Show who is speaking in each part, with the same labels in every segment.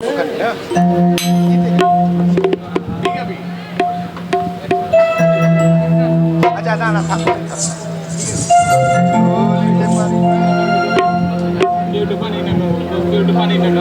Speaker 1: ওখানে হ্যাঁ। আচ্ছা না না থাক পানি না পানি না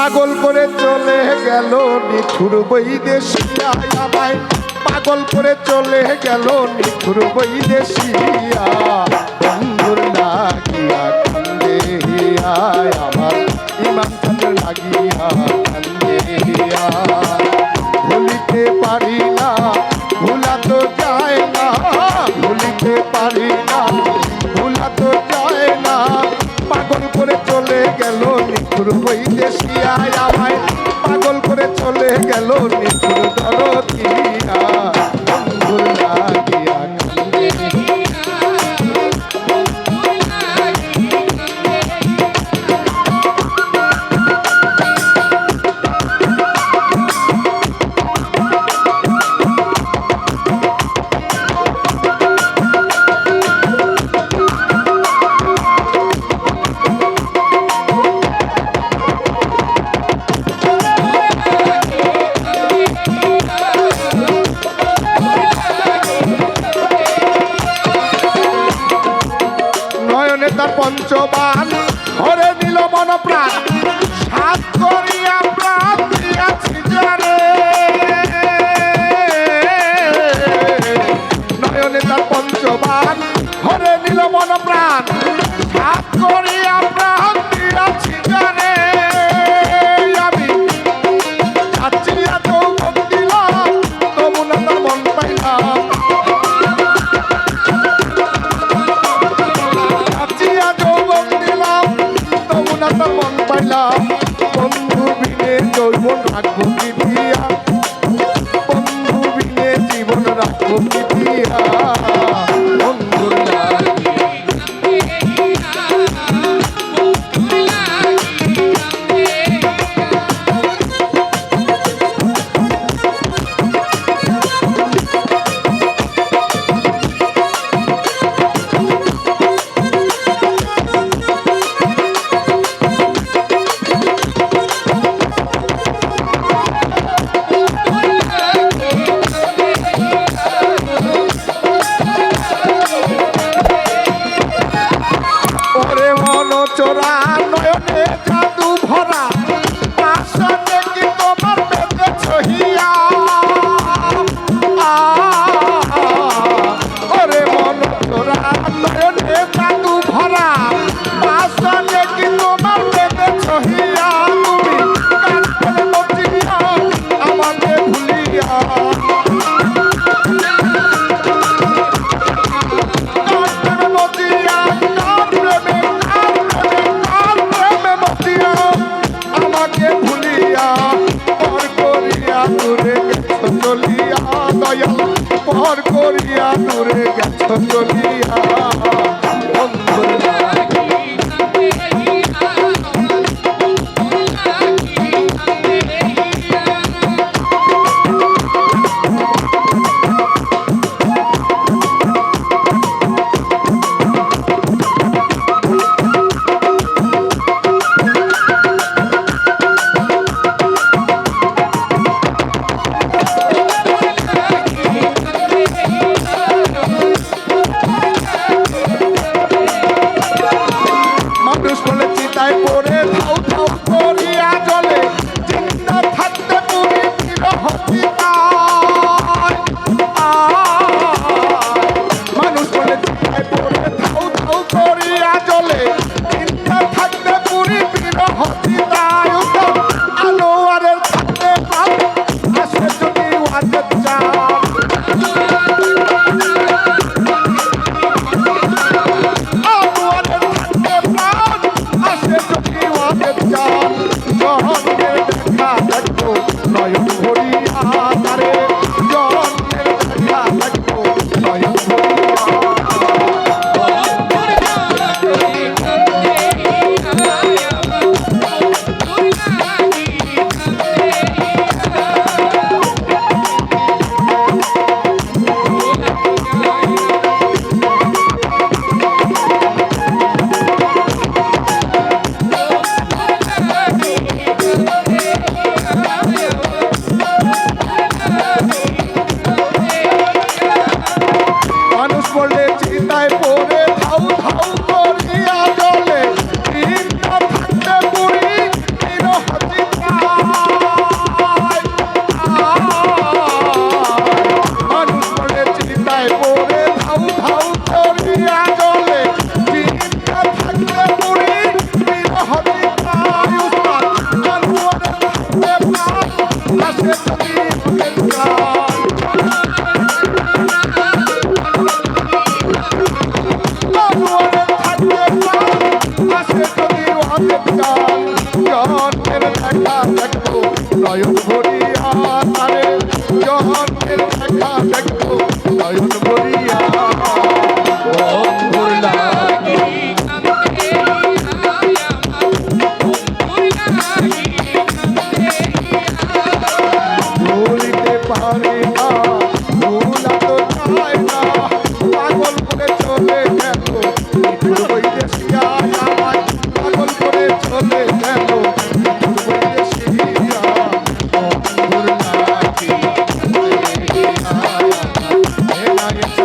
Speaker 1: পাগল করে চলে গেল নিঠুর বৈদেশিয়া আমায় পাগল করে চলে গেল নিঠুর বৈদেশিয়া দূর হইতে শিয়ায় আমায় পাগল করে চলে গেল নিজ উচ্চ বাণী হরে নিল মন প্রাণ সাত করিয়া প্রাণ দিয়াছি জানে নয়নে তার
Speaker 2: পঞ্চবাণী Good
Speaker 1: God.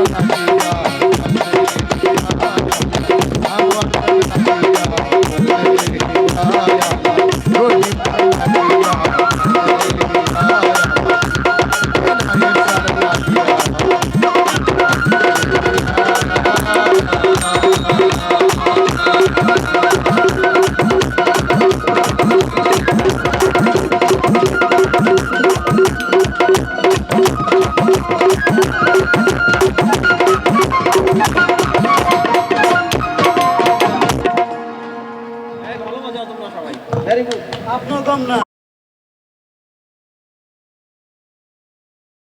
Speaker 1: na minha